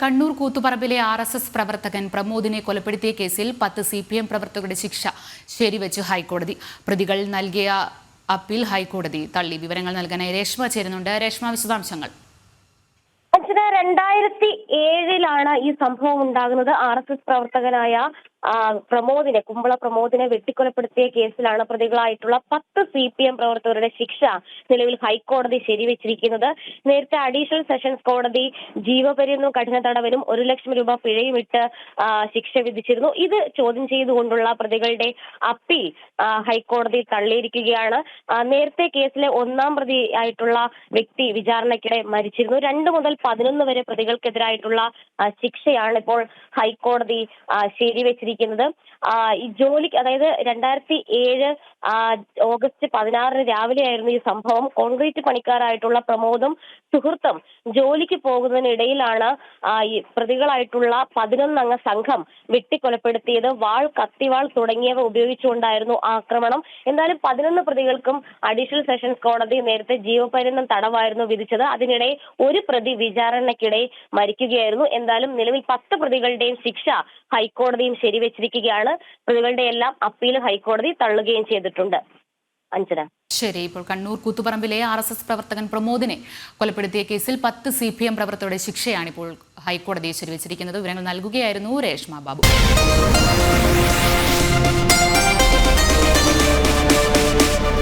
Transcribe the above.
കണ്ണൂർ കൂത്തുപറമ്പിലെ R S S പ്രവർത്തകൻ പ്രമോദിനെ കൊലപ്പെടുത്തിയ കേസിൽ പത്ത് സി പി എം പ്രവർത്തകരുടെ ശിക്ഷ ശരിവെച്ചു ഹൈക്കോടതി. പ്രതികൾ നൽകിയ അപ്പീൽ ഹൈക്കോടതി തള്ളി. വിവരങ്ങൾ നൽകാനായി രേഷ്മ ചേരുന്നുണ്ട്. രേഷ്മ വിശദാംശങ്ങൾ. രണ്ടായിരത്തി ഏഴിലാണ് ഈ സംഭവം ഉണ്ടാകുന്നത്. ആർ എസ് എസ് പ്രവർത്തകനായ പ്രമോദിനെ കുമ്പള പ്രമോദിനെ വെട്ടിക്കൊലപ്പെടുത്തിയ കേസിലാണ് പ്രതികളായിട്ടുള്ള പത്ത് സി പി എം പ്രവർത്തകരുടെ ശിക്ഷ നിലവിൽ ഹൈക്കോടതി ശരിവെച്ചിരിക്കുന്നത്. നേരത്തെ അഡീഷണൽ സെഷൻസ് കോടതി ജീവപര്യന്തം കഠിന തടവിനും ഒരു ലക്ഷം രൂപ പിഴയും ഇട്ട് ശിക്ഷ വിധിച്ചിരുന്നു. ഇത് ചോദ്യം ചെയ്തുകൊണ്ടുള്ള പ്രതികളുടെ അപ്പീൽ ഹൈക്കോടതി തള്ളിയിരിക്കുകയാണ്. നേരത്തെ കേസിലെ ഒന്നാം പ്രതി ആയിട്ടുള്ള വ്യക്തി വിചാരണയ്ക്കിടെ മരിച്ചിരുന്നു. രണ്ട് മുതൽ പതിനൊന്ന് വരെ പ്രതികൾക്കെതിരായിട്ടുള്ള ശിക്ഷയാണ് ഇപ്പോൾ ഹൈക്കോടതി ശരിവെച്ചിരിക്കുന്നത്. ആ, ഈ ജോലിക്ക് അതായത് രണ്ടായിരത്തി ഏഴ് ഓഗസ്റ്റ് പതിനാറിന് രാവിലെയായിരുന്നു ഈ സംഭവം. കോൺക്രീറ്റ് പണിക്കാരായിട്ടുള്ള പ്രമോദും സുഹൃത്തും ജോലിക്ക് പോകുന്നതിനിടയിലാണ് ഈ പ്രതികളായിട്ടുള്ള പതിനൊന്നംഗ സംഘം വെട്ടിക്കൊലപ്പെടുത്തിയത്. വാൾ കത്തിവാൾ തുടങ്ങിയവ ഉപയോഗിച്ചുകൊണ്ടായിരുന്നു ആക്രമണം. എന്തായാലും പതിനൊന്ന് പ്രതികൾക്കും അഡീഷണൽ സെഷൻസ് കോടതി നേരത്തെ ജീവപര്യന്തം തടവായിരുന്നു വിധിച്ചത്. അതിനിടെ ഒരു പ്രതി വിചാരണയ്ക്കിടെ മരിക്കുകയായിരുന്നു. എന്തായാലും നിലവിൽ പത്ത് പ്രതികളുടെയും ശിക്ഷ ഹൈക്കോടതിയും ശരിവെച്ചിരിക്കുകയാണ് പ്രതികളുടെ എല്ലാം അപ്പീൽ ഹൈക്കോടതി തള്ളുകയും ചെയ്തിട്ടുണ്ട്. അഞ്ജന. ശരി ഇപ്പോൾ കണ്ണൂർ കൂത്തുപറമ്പിലെ ആർ എസ് എസ് പ്രവർത്തകൻ പ്രമോദിനെ കൊലപ്പെടുത്തിയ കേസിൽ പത്ത് സി പി എം പ്രവർത്തകരുടെ ശിക്ഷയാണ് ഇപ്പോൾ ഹൈക്കോടതി ശരിവച്ചിരിക്കുന്നത്. വിവരങ്ങൾ നൽകുകയായിരുന്നു രേഷ്മ ബാബു.